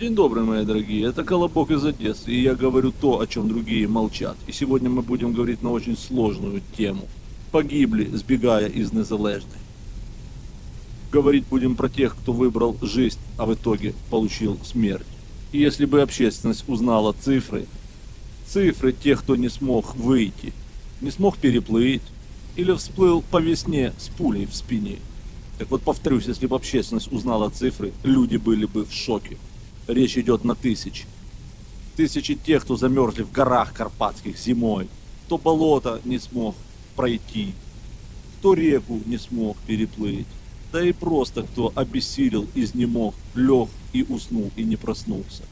День добрый, мои дорогие. Это Колобок из Одессы, и я говорю то, о чем другие молчат. И сегодня мы будем говорить на очень сложную тему. Погибли, сбегая из Незалежной. Говорить будем про тех, кто выбрал жизнь, а в итоге получил смерть. И если бы общественность узнала цифры, цифры тех, кто не смог выйти, не смог переплыть, или всплыл по весне с пулей в спине. Так вот, повторюсь, если бы общественность узнала цифры, люди были бы в шоке. Речь идет на тысячи. Тысячи тех, кто замерзли в горах Карпатских зимой, кто болото не смог пройти, кто реку не смог переплыть, да и просто кто обессилел, изнемог, лег и уснул и не проснулся.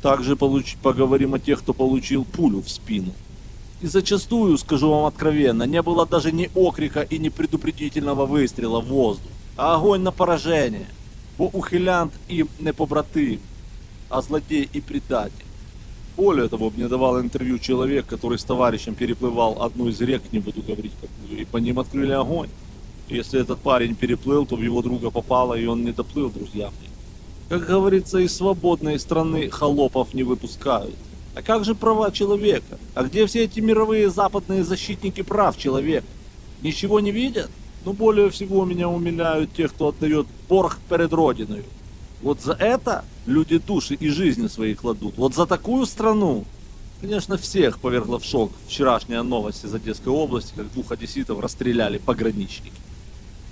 Также получ... поговорим о тех, кто получил пулю в спину. И зачастую, скажу вам откровенно, не было даже ни окрика и ни предупредительного выстрела в воздух, а огонь на поражение. Бо ухилянт им не побратим, а злодей и предатель. Более того, мне давал интервью человек, который с товарищем переплывал одну из рек, не буду говорить какую, и по ним открыли огонь. Если этот парень переплыл, то в его друга попало, и он не доплыл, друзья мои. Как говорится, из свободной страны холопов не выпускают. А как же права человека? А где все эти мировые западные защитники прав человека? Ничего не видят? Ну, более всего меня умиляют те, кто отдает порох перед Родиной. Вот за это люди души и жизни свои кладут. Вот за такую страну. Конечно, всех повергло в шок вчерашняя новость из Одесской области, как двух одесситов расстреляли пограничники.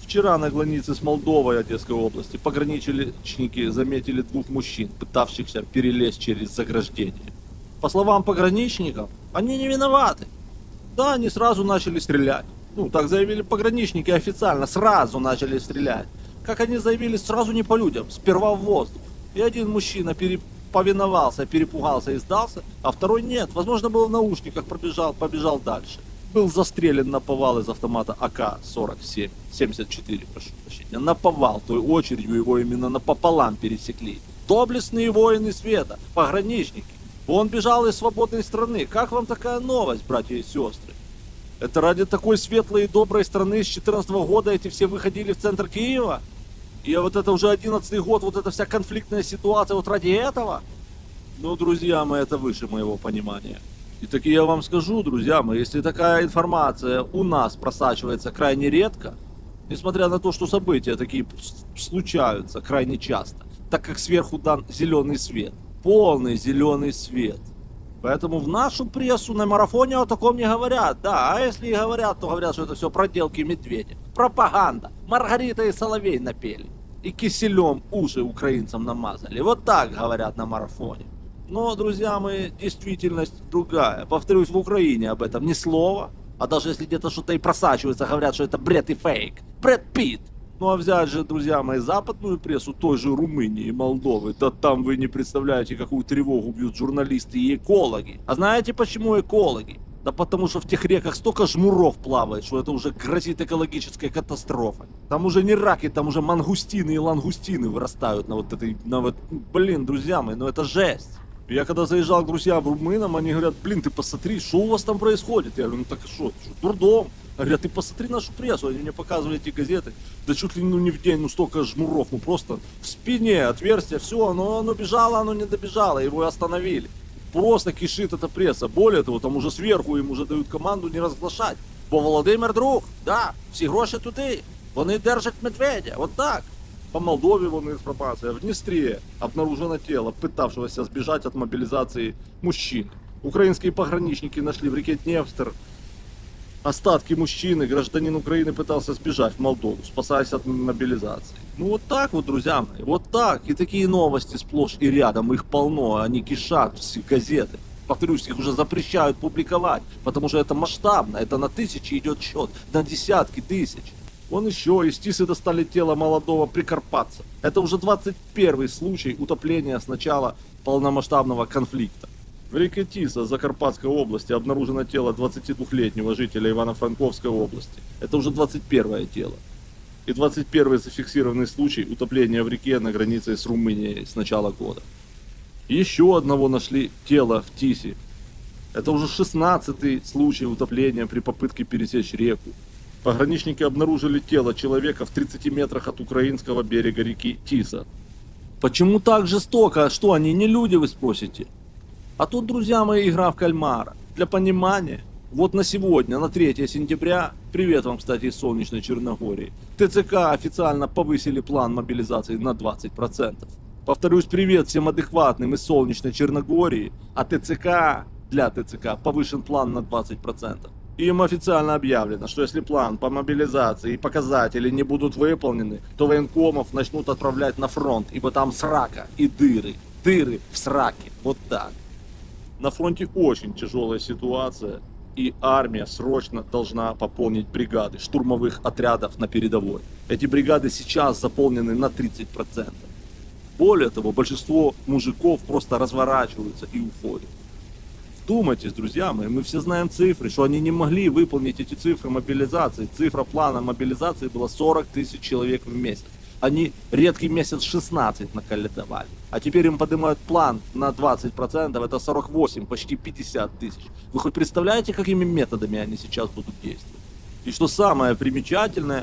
Вчера на границе с Молдовой Одесской области пограничники заметили двух мужчин, пытавшихся перелезть через заграждение. По словам пограничников, они не виноваты. Да, они сразу начали стрелять. Ну, так заявили пограничники официально, сразу начали стрелять. Как они заявили, сразу не по людям, сперва в воздух. И один мужчина переповиновался, перепугался и сдался, а второй нет. Возможно, был в наушниках, пробежал, побежал дальше. Был застрелен на повал из автомата АК-47, 74, прошу прощения. На повал, той очередью его именно напополам пересекли. Доблестные воины света, пограничники. Он бежал из свободной страны. Как вам такая новость, братья и сестры? Это ради такой светлой и доброй страны с 14 года эти все выходили в центр Киева? И вот это уже 11 год, вот эта вся конфликтная ситуация, вот ради этого? Ну, друзья мои, это выше моего понимания. И таки я вам скажу, друзья мои, если такая информация у нас просачивается крайне редко, несмотря на то, что события такие случаются крайне часто, так как сверху дан зеленый свет, полный зеленый свет, Поэтому в нашу прессу на марафоне о таком не говорят. Да, а если и говорят, то говорят, что это все проделки медведя. Пропаганда. Маргарита и Соловей напели. И киселем уши украинцам намазали. Вот так говорят на марафоне. Но, друзья мои, действительность другая. Повторюсь, в Украине об этом ни слова. А даже если где-то что-то и просачивается, говорят, что это бред и фейк. Бред Питт. Ну а взять же, друзья мои, западную прессу той же Румынии и Молдовы, да там вы не представляете, какую тревогу бьют журналисты и экологи. А знаете почему экологи? Да потому что в тех реках столько жмуров плавает, что это уже грозит экологической катастрофой. Там уже не раки, там уже мангустины и лангустины вырастают на вот этой, на вот, блин, друзья мои, ну это жесть. Я когда заезжал к друзьям румынам, они говорят, блин, ты посмотри, что у вас там происходит? Я говорю, ну так что, дурдом. Говорят, ты посмотри нашу прессу, они мне показывали эти газеты, да чуть ли ну, не в день, ну столько жмуров, ну просто в спине отверстие, все, оно, оно бежало, оно не добежало, его остановили. Просто кишит эта пресса. Более того, там уже сверху им уже дают команду не разглашать. Бо Володимир друг, да, всі гроші туди. Вони держать медведя, вот так. По Молдове вон информация. В Днестре обнаружено тело, пытавшегося сбежать от мобилизации мужчин. Украинские пограничники нашли в реке Днестр остатки мужчины, гражданин Украины пытался сбежать в Молдову, спасаясь от мобилизации. Ну вот так вот, друзья мои, вот так. И такие новости сплошь и рядом, их полно, они кишат, все газеты. Повторюсь, их уже запрещают публиковать, потому что это масштабно, это на тысячи идет счет, на десятки тысяч. Вон еще из Тисы достали тело молодого прикарпатца. Это уже 21 случай утопления с начала полномасштабного конфликта. В реке Тиса Закарпатской области обнаружено тело 22-летнего жителя Ивано-Франковской области. Это уже 21 тело. И 21 зафиксированный случай утопления в реке на границе с Румынией с начала года. Еще одного нашли тело в Тисе. Это уже 16 случай утопления при попытке пересечь реку. Пограничники обнаружили тело человека в 30 метрах от украинского берега реки Тиса. Почему так жестоко? Что, они не люди, вы спросите? А тут, друзья мои, игра в кальмара. Для понимания, вот на сегодня, на 3 сентября, привет вам, кстати, из солнечной Черногории, ТЦК официально повысили план мобилизации на 20%. Повторюсь, привет всем адекватным из солнечной Черногории, а ТЦК, для ТЦК повышен план на 20%. Им официально объявлено, что если план по мобилизации и показатели не будут выполнены, то военкомов начнут отправлять на фронт, ибо там срака и дыры. Дыры в сраке. Вот так. На фронте очень тяжелая ситуация, и армия срочно должна пополнить бригады штурмовых отрядов на передовой. Эти бригады сейчас заполнены на 30%. Более того, большинство мужиков просто разворачиваются и уходят. Вдумайтесь, друзья мои, мы все знаем цифры, что они не могли выполнить эти цифры мобилизации. Цифра плана мобилизации была 40 тысяч человек в месяц. Они редкий месяц 16 наколетовали. А теперь им поднимают план на 20%, это 48, почти 50 тысяч. Вы хоть представляете, какими методами они сейчас будут действовать? І що саме примечательне,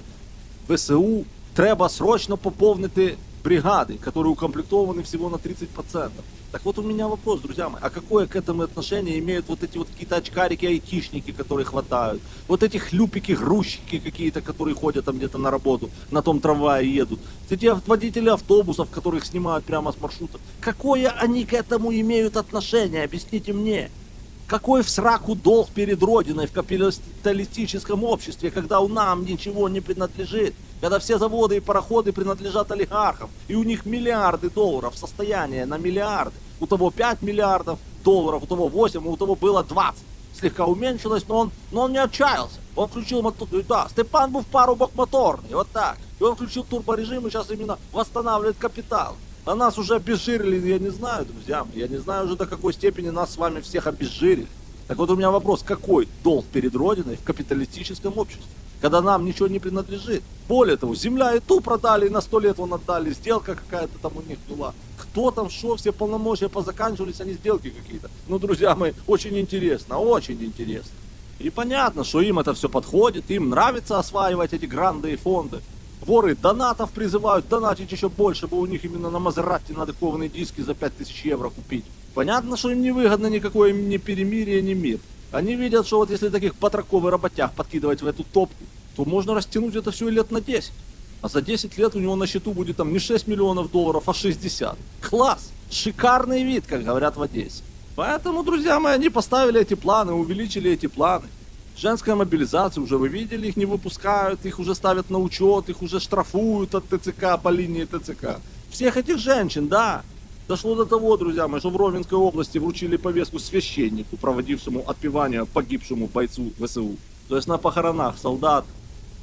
ВСУ треба срочно поповнити бригади, которые укомплектованы всего на 30%. Так вот у меня вопрос, друзья мои, а какое к этому отношение имеют вот эти вот какие-то очкарики, айтишники, которые хватают, вот эти хлюпики, грузчики какие-то, которые ходят там где-то на работу, на том трамвае едут, эти водители автобусов, которых снимают прямо с маршрутов, какое они к этому имеют отношение, объясните мне. Какой в сраку долг перед Родиной в капиталистическом обществе, когда у нам ничего не принадлежит, когда все заводы и пароходы принадлежат олигархам, и у них миллиарды долларов, состояние на миллиарды. У того 5 миллиардов долларов, у того 8, а у того было 20. Слегка уменьшилось, но он, но он не отчаялся. Он включил мотор. Да, Степан был в парубок моторный, вот так. И он включил турборежим и сейчас именно восстанавливает капитал. А нас уже обезжирили, я не знаю, друзья я не знаю уже до какой степени нас с вами всех обезжирили. Так вот у меня вопрос, какой долг перед Родиной в капиталистическом обществе, когда нам ничего не принадлежит? Более того, земля и ту продали, и на сто лет вон отдали, сделка какая-то там у них была. Кто там, что, все полномочия позаканчивались, они сделки какие-то. Ну, друзья мои, очень интересно, очень интересно. И понятно, что им это все подходит, им нравится осваивать эти гранды и фонды. Воры донатов призывают донатить еще больше, бо у них именно на Мазерати надо кованые диски за 5000 евро купить. Понятно, что им не выгодно никакое ни перемирие, ни мир. Они видят, что вот если таких батраков и работяг подкидывать в эту топку, то можно растянуть это все лет на 10. А за 10 лет у него на счету будет там не 6 миллионов долларов, а 60. Класс! Шикарный вид, как говорят в Одессе. Поэтому, друзья мои, они поставили эти планы, увеличили эти планы. Женская мобилизация, уже вы видели, их не выпускают, их уже ставят на учет, их уже штрафуют от ТЦК по линии ТЦК. Всех этих женщин, да. Дошло до того, друзья мои, что в Ровенской области вручили повестку священнику, проводившему отпевание погибшему бойцу ВСУ. То есть на похоронах солдат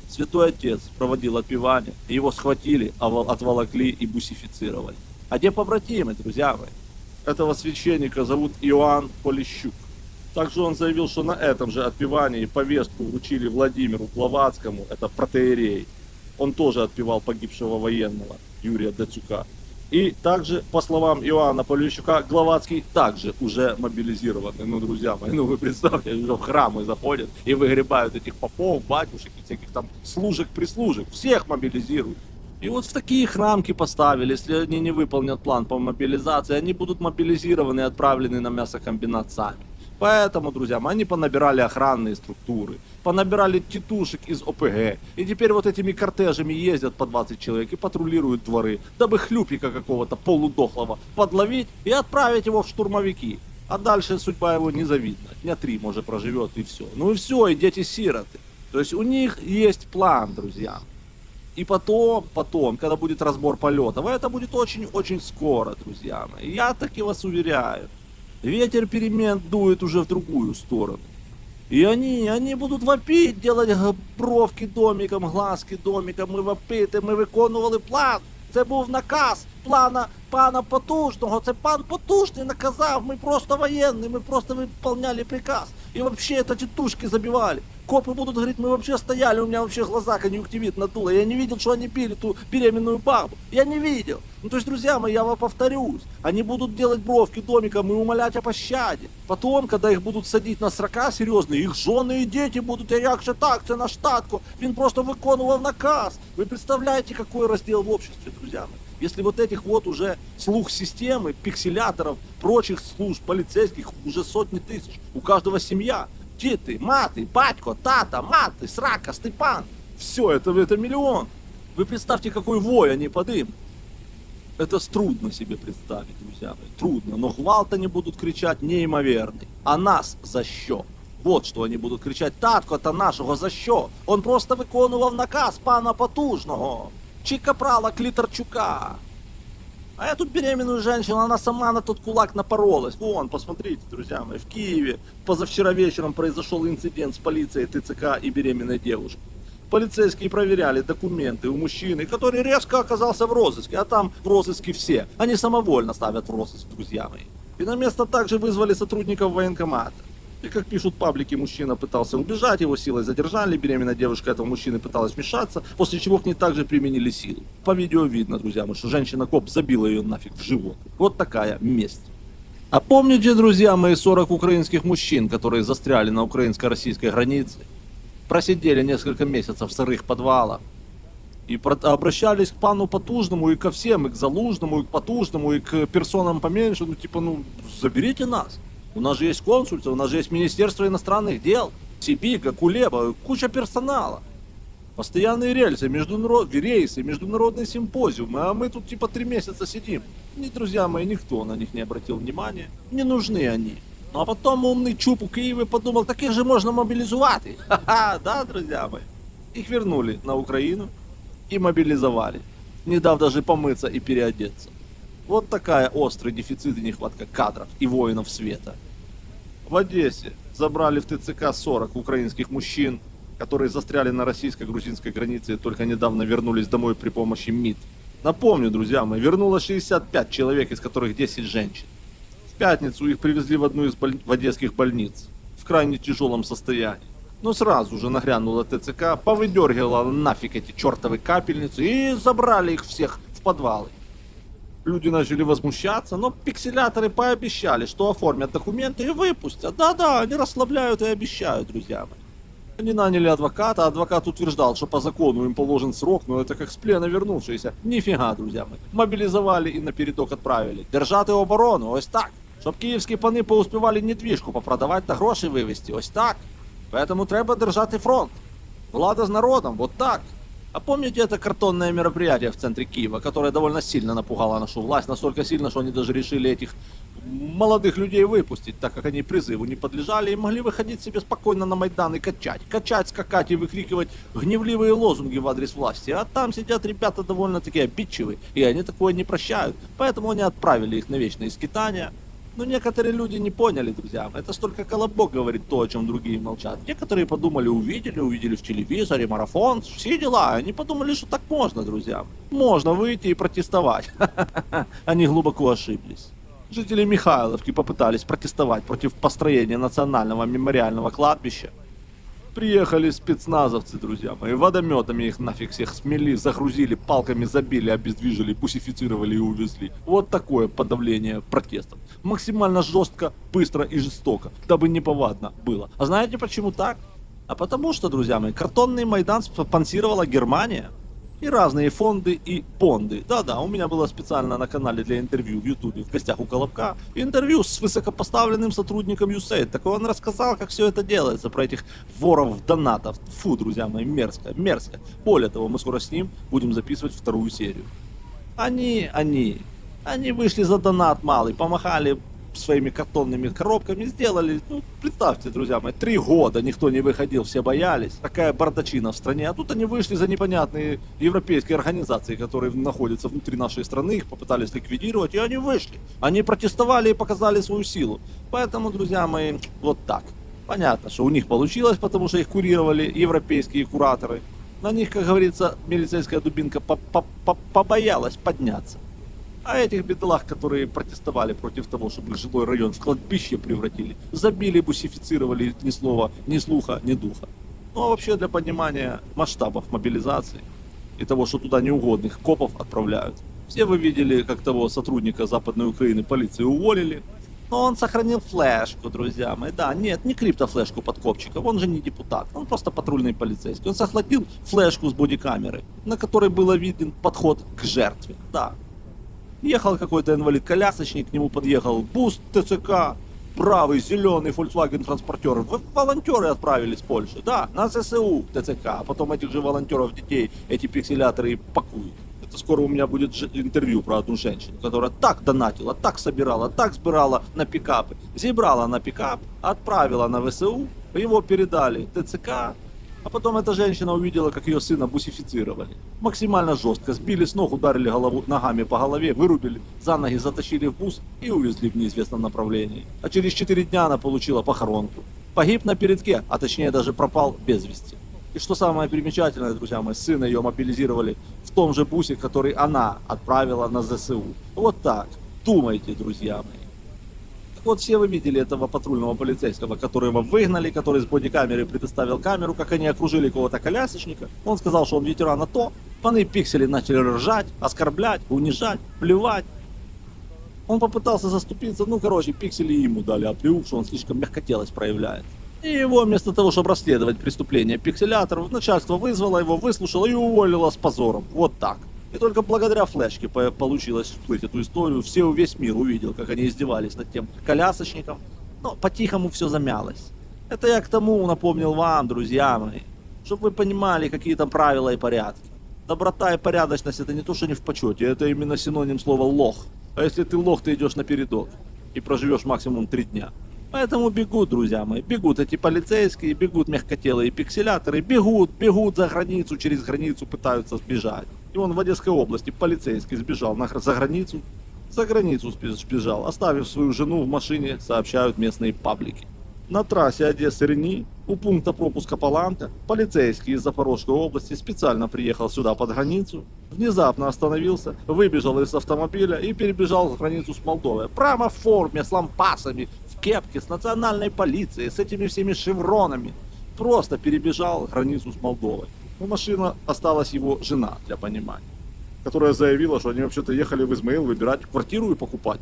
Святой Отец проводил отпевание, его схватили, отволокли и бусифицировали. А где побратимы, друзья мои? Этого священника зовут Иоанн Полищук. Также он заявил, что на этом же отпевании повестку вручили Владимиру Плавацкому, это протеерей. Он тоже отпевал погибшего военного Юрия Дацюка. И также, по словам Иоанна Полищука, Гловацкий также уже мобилизированный. Ну, друзья мои, ну вы представьте, в храмы заходят и выгребают этих попов, батюшек и всяких там служек-прислужек. Всех мобилизируют. И вот в такие их рамки поставили, если они не выполнят план по мобилизации, они будут мобилизированы и отправлены на мясокомбинат сами. Поэтому, друзья они понабирали охранные структуры, понабирали титушек из ОПГ, и теперь вот этими кортежами ездят по 20 человек и патрулируют дворы, дабы хлюпика какого-то полудохлого подловить и отправить его в штурмовики. А дальше судьба его незавидна. Дня три, может, проживет и все. Ну и все, и дети-сироты. То есть у них есть план, друзья. И потом, потом, когда будет разбор полетов, а это будет очень-очень скоро, друзья мои. Я таки вас уверяю. Ветер перемен дует уже в другую сторону. И они, они будуть вопити, делать бровки домиком, глазки домиком, ми вопити, ми виконували план. Це був наказ плана пана Потужного. Це пан Потужний наказав. Ми просто воєнні, ми просто выполняли приказ. И вообще это тетушки забивали. Копы будут говорить, мы вообще стояли, у меня вообще глаза конъюнктивит надуло. Я не видел, что они били ту беременную бабу. Я не видел. Ну то есть, друзья мои, я вам повторюсь. Они будут делать бровки домиком и умолять о пощаде. Потом, когда их будут садить на срока серьезные, их жены и дети будут, а як же так, це наш татко. Він просто виконував наказ. Ви представляєте, какой розділ в обществе, друзья мои? Если вот этих вот уже слух системы, пикселяторов, прочих служб полицейских уже сотни тысяч, у каждого семья, дети, маты, батько, тата, маты, срака, Степан, все это, это миллион. Вы представьте, какой вой они подымут. Это трудно себе представить, друзья мои, трудно. Но гвалт они будут кричать неимоверный. А нас за що? Вот що вони будуть кричати, татко та нашого за що? Он просто виконував наказ пана Потужного, чи капрала Клітарчука. А я тут беременную женщину, она сама на тот кулак напоролась. Вон, посмотрите, друзья мои, в Киеве позавчера вечером произошел инцидент с полицией ТЦК и беременной девушкой. Полицейские проверяли документы у мужчины, который резко оказался в розыске, а там в розыске все. Они самовольно ставят в розыск, друзья мои. И на место также вызвали сотрудников военкомата. И как пишут паблики, мужчина пытался убежать, его силой задержали, беременная девушка этого мужчины пыталась вмешаться, после чего к ней также применили силу. По видео видно, друзья мои, что женщина-коп забила ее нафиг в живот. Вот такая месть. А помните, друзья мои, 40 украинских мужчин, которые застряли на украинско-российской границе? Просидели несколько месяцев в сырых подвалах. И обращались к пану Потужному и ко всем, и к Залужному, и к Потужному, и к персонам поменьше. Ну, типа, ну, заберите нас. У нас же есть консульство, у нас же есть Министерство иностранных дел, Сибига, Кулеба, куча персонала. Постоянные рельсы, международ... рейсы, международные симпозиумы, а мы тут типа три месяца сидим. Ни, друзья мои, никто на них не обратил внимания. Не нужны они. Ну а потом умный чуб у Києві подумал, таких же можно мобилизовать. Ха-ха, да, друзья мои. Их вернули на Украину и мобилизовали, не дав даже помыться и переодеться. Вот такая острый дефицит и нехватка кадров и воинов света. В Одессе забрали в ТЦК 40 украинских мужчин, которые застряли на российско-грузинской границе и только недавно вернулись домой при помощи МИД. Напомню, друзья мои, вернулось 65 человек, из которых 10 женщин. В пятницу их привезли в одну из боль- в одесских больниц в крайне тяжелом состоянии. Но сразу же нагрянула ТЦК, повыдергивала нафиг эти чертовы капельницы и забрали их всех в подвалы Люди начали возмущаться, но пикселяторы пообещали, что оформят документы и выпустят. Да-да, они расслабляют и обещают, друзья мои. Они наняли адвоката, адвокат утверждал, что по закону им положен срок, но это как с плена вернувшиеся. Нифига, друзья мои. Мобилизовали и напередок отправили. Держати оборону, ось так. Щоб київські пани поуспівали недвіжку попродавати та гроші вивезти, ось так. Поэтому треба держати фронт. Влада с народом, вот так. А помните это картонное мероприятие в центре Киева, которое довольно сильно напугало нашу власть, настолько сильно, что они даже решили этих молодых людей выпустить, так как они призыву не подлежали и могли выходить себе спокойно на Майдан и качать. Качать, скакать и выкрикивать гневливые лозунги в адрес власти. А там сидят ребята довольно-таки обидчивые, и они такое не прощают. Поэтому они отправили их на вечные скитания. Но некоторые люди не поняли, друзья. Это столько колобок говорит то, о чем другие молчат. Некоторые подумали, увидели, увидели в телевизоре, марафон, все дела. Они подумали, что так можно, друзья. Можно выйти и протестовать. Они глубоко ошиблись. Жители Михайловки попытались протестовать против построения национального мемориального кладбища. Приехали спецназовцы, друзья мои, водометами их нафиг всех смели, загрузили, палками забили, обездвижили, бусифицировали и увезли. Вот такое подавление протестов. Максимально жестко, быстро и жестоко, дабы неповадно было. А знаете почему так? А потому что, друзья мои, картонный Майдан спонсировала Германия. И разные фонды и понды. Да-да, у меня было специально на канале для интервью в Ютубе в гостях у Колобка. Интервью с высокопоставленным сотрудником USAID. Так он рассказал, как все это делается, про этих воров донатов. Фу, друзья мои, мерзко, мерзко. Более того, мы скоро с ним будем записывать вторую серию. Они, они, они вышли за донат малый, помахали своими картонными коробками, сделали, ну, представьте, друзья мои, три года никто не выходил, все боялись, такая бардачина в стране, а тут они вышли за непонятные европейские организации, которые находятся внутри нашей страны, их попытались ликвидировать, и они вышли, они протестовали и показали свою силу, поэтому, друзья мои, вот так. Понятно, что у них получилось, потому что их курировали европейские кураторы. На них, как говорится, милицейская дубинка по- по- по- побоялась подняться. А этих бедолаг, которые протестовали против того, чтобы жилой район в кладбище превратили, забили, бусифицировали ни слова, ни слуха, ни духа. Ну а вообще для понимания масштабов мобилизации и того, что туда неугодных копов отправляют. Все вы видели, как того сотрудника Западной Украины полиции уволили. Но он сохранил флешку, друзья мои. Да, нет, не криптофлешку подкопчиков, он же не депутат, он просто патрульный полицейский. Он сохранил флешку с бодикамеры, на которой был виден подход к жертве. Да, Ехал какой-то инвалид-колясочник, к нему подъехал бус ТЦК, правый, зеленый Volkswagen транспортер. Волонтеры отправились в Польшу, да, на ЗСУ ТЦК. А потом этих же волонтеров детей эти пикселяторы и пакуют. Это скоро у меня будет интервью про одну женщину, которая так донатила, так собирала, так сбирала на пикапы. Зібрала на пикап, отправила на ВСУ, его передали ТЦК, а потом эта женщина увидела, как ее сына бусифицировали. Максимально жестко. Сбили с ног, ударили голову, ногами по голове, вырубили, за ноги затащили в бус и увезли в неизвестном направлении. А через 4 дня она получила похоронку. Погиб на передке, а точнее даже пропал без вести. И что самое примечательное, друзья мои, сына ее мобилизировали в том же бусе, который она отправила на ЗСУ. Вот так. Думайте, друзья мои. Вот, все вы видели этого патрульного полицейского, которого выгнали, который с бодикамеры предоставил камеру, как они окружили кого-то колясочника. Он сказал, что он ветеран АТО. Паны пиксели начали ржать, оскорблять, унижать, плевать. Он попытался заступиться, ну, короче, пиксели ему дали оплеух, что он слишком мягкотелость проявляет. И его вместо того, чтобы расследовать преступление пикселяторов, начальство вызвало его, выслушало и уволило с позором. Вот так. И только благодаря флешке по- получилось всплыть эту историю. Все, весь мир увидел, как они издевались над тем колясочником. Но по-тихому все замялось. Это я к тому напомнил вам, друзья мои, чтобы вы понимали, какие там правила и порядки. Доброта и порядочность это не то, что не в почете, это именно синоним слова лох. А если ты лох, ты идешь на передок и проживешь максимум три дня. Поэтому бегут, друзья мои, бегут эти полицейские, бегут мягкотелые пикселяторы, бегут, бегут за границу, через границу пытаются сбежать. И он в Одесской области полицейский сбежал на, за границу, за границу сбежал, оставив свою жену в машине, сообщают местные паблики. На трассе Одесса-Рени у пункта пропуска Паланка полицейский из Запорожской области специально приехал сюда под границу, внезапно остановился, выбежал из автомобиля и перебежал границу с Молдовой. Прямо в форме, с лампасами, в кепке, с национальной полицией, с этими всеми шевронами. Просто перебежал границу с Молдовой. У машина осталась его жена, для понимания которая заявила, что они вообще-то ехали в Измаил выбирать квартиру и покупать.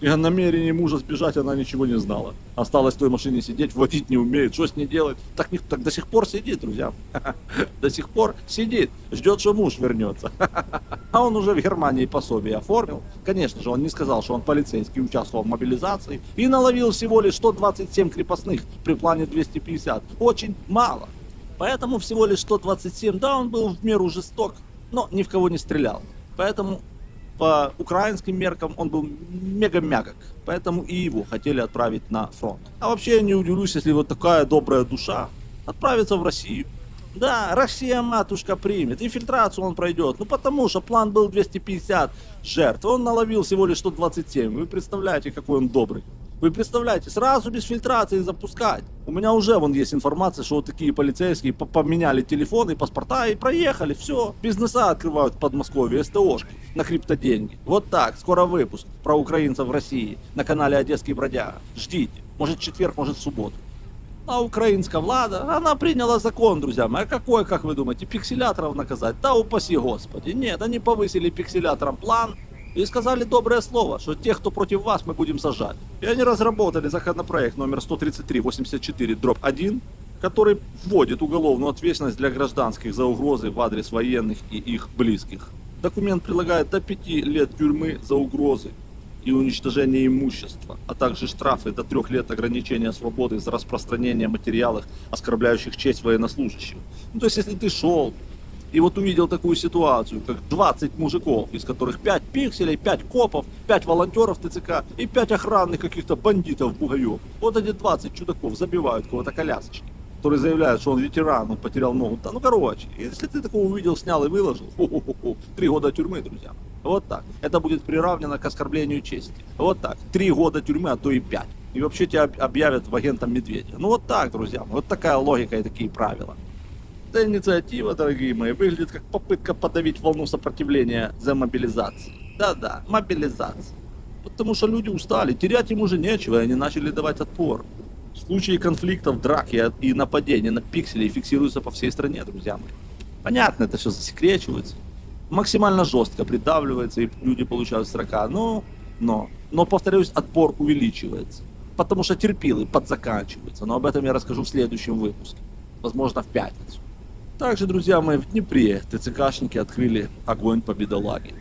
И о намерении мужа сбежать она ничего не знала. Осталась в той машине сидеть, водить не умеет, что с ней делать. Так, не- так до сих пор сидит, друзья. До сих пор сидит, ждет, что муж вернется. А он уже в Германии пособие оформил. Конечно же, он не сказал, что он полицейский, участвовал в мобилизации. И наловил всего лишь 127 крепостных при плане 250. Очень мало. Поэтому всего лишь 127, да, он был в меру жесток, но ни в кого не стрелял. Поэтому по украинским меркам он был мега мягок. Поэтому и его хотели отправить на фронт. А вообще я не удивлюсь, если вот такая добрая душа отправится в Россию. Да, Россия матушка примет, инфильтрацию он пройдет. Ну потому что план был 250 жертв, он наловил всего лишь 127. Вы представляете, какой он добрый. Вы представляете, сразу без фильтрации запускать. У меня уже вон есть информация, что вот такие полицейские по- поменяли телефоны, паспорта и проехали. Все, бизнеса открывают в Подмосковье, СТОшки на криптоденьги. Вот так, скоро выпуск про украинцев в России на канале Одесский Бродяга. Ждите, может четверг, может субботу. А украинская влада, она приняла закон, друзья мои. А какой, как вы думаете, пикселяторов наказать? Да упаси господи. Нет, они повысили пикселяторам план и сказали доброе слово, что тех, кто против вас, мы будем сажать. И они разработали законопроект номер 13384 дробь 1, который вводит уголовную ответственность для гражданских за угрозы в адрес военных и их близких. Документ предлагает до 5 лет тюрьмы за угрозы и уничтожение имущества, а также штрафы до трех лет ограничения свободы за распространение материалов, оскорбляющих честь военнослужащего. Ну, то есть, если ты шел и вот увидел такую ситуацию, как 20 мужиков, из которых 5 пикселей, 5 копов, 5 волонтеров ТЦК и 5 охранных каких-то бандитов бугаев. Вот эти 20 чудаков забивают кого-то колясочки который заявляет, что он ветеран, он потерял ногу. Да, ну, короче, если ты такого увидел, снял и выложил, три года тюрьмы, друзья. Вот так. Это будет приравнено к оскорблению чести. Вот так. Три года тюрьмы, а то и пять. И вообще тебя об- объявят в агентом медведя. Ну вот так, друзья. Вот такая логика и такие правила. Эта инициатива, дорогие мои, выглядит как попытка подавить волну сопротивления за мобилизацию. Да-да, мобилизация. Потому что люди устали, терять им уже нечего, и они начали давать отпор. Случаи конфликтов, драк и, нападений на пиксели фиксируются по всей стране, друзья мои. Понятно, это все засекречивается. Максимально жестко придавливается, и люди получают срока. Но, но, но, повторюсь, отпор увеличивается. Потому что терпилы подзаканчиваются. Но об этом я расскажу в следующем выпуске. Возможно, в пятницу. Также, друзья мои, в Днепре ТЦКшники открыли огонь по бедолаге.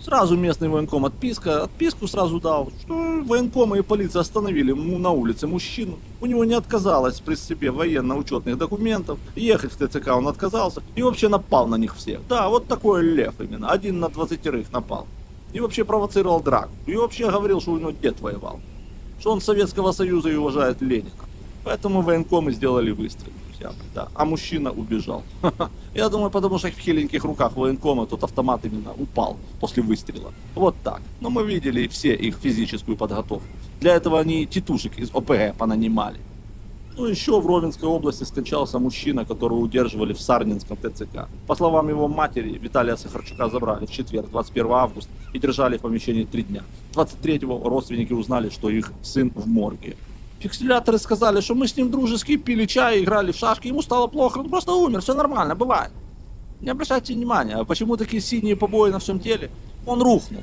Сразу местный военком отписка, отписку сразу дал, что военкомы и полиция остановили на улице мужчину. У него не отказалось при себе военно-учетных документов, ехать в ТЦК он отказался и вообще напал на них всех. Да, вот такой лев именно, один на двадцатерых напал. И вообще провоцировал драку. И вообще говорил, что у него дед воевал. Что он Советского Союза и уважает Ленина. Поэтому военкомы сделали выстрел, друзья мои, да. А мужчина убежал. Я думаю, потому что в хиленьких руках военкома тот автомат именно упал после выстрела. Вот так. Но мы видели все их физическую подготовку. Для этого они титушек из ОПГ понанимали. Ну, еще в Ровенской области скончался мужчина, которого удерживали в Сарнинском ТЦК. По словам его матери, Виталия Сахарчука забрали в четверг, 21 августа, и держали в помещении три дня. 23-го родственники узнали, что их сын в морге. Фиксиляторы сказали, что мы с ним дружески пили чай, играли в шашки, ему стало плохо, он просто умер, все нормально, бывает. Не обращайте внимания, а почему такие синие побои на всем теле? Он рухнул.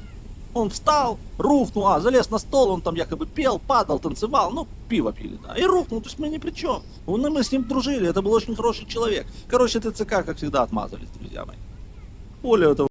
Он встал, рухнул, а, залез на стол, он там якобы пел, падал, танцевал, ну, пиво пили, да, и рухнул, то есть мы ни при чем. Ну, мы с ним дружили, это был очень хороший человек. Короче, ТЦК, как всегда, отмазались, друзья мои. Более того,